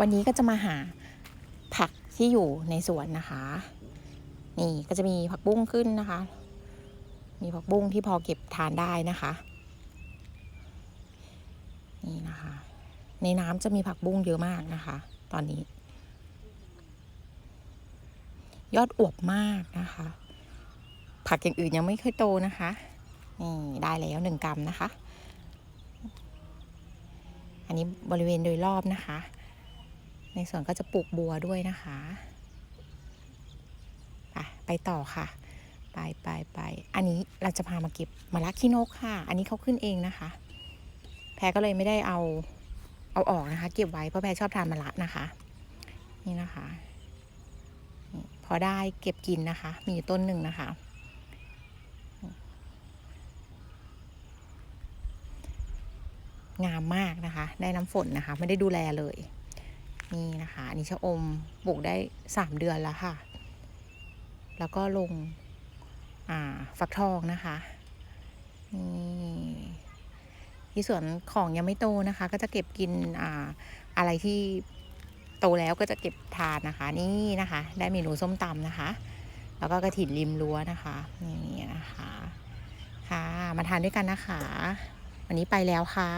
วันนี้ก็จะมาหาผักที่อยู่ในสวนนะคะ นี่ก็จะมีผักบุ้งขึ้นนะคะ มีผักบุ้งที่พอเก็บทานได้นะคะ นี่นะคะ ในน้ำจะมีผักบุ้งเยอะมากนะคะ ตอนนี้ ยอดอวบมากนะคะ ผักอย่างอื่นยังไม่เคยโตนะคะนี่ได้แล้วหนึ่งกรัมนะคะ อันนี้บริเวณโดยรอบนะคะ ในสวนก็จะปลูกบัวด้วยนะคะไปไปต่อค่ะ ไปไปไปอันนี้เราจะพามาเก็บมะระขี้นกค่ะ อันนี้เขาขึ้นเองนะคะ แพรก็เลยไม่ได้เอาเอาออกนะคะ เก็บไว้เพราะแพรชอบทานมะระนะคะ นี่นะคะพอได้เก็บกินนะคะ มีต้นหนึ่งนะคะ งามมากนะคะ ได้น้ำฝนนะคะ ไม่ได้ดูแลเลย นี่นะคะอันนี้ชะอมปลูกได้สามเดือนแล้วค่ะ แล้วก็ลงฟักทองนะคะนี่ที่สวนของยังไม่โตนะคะ ก็จะเก็บกินอ่าอะไรที่โตแล้วก็จะเก็บทานนะคะนี่นะคะ ได้เมนูส้มตำนะคะ แล้วก็กระถิ่นริมรั้วนะคะนี่นะคะ ค่ะมาทานด้วยกันนะคะ วันนี้ไปแล้วค่ะ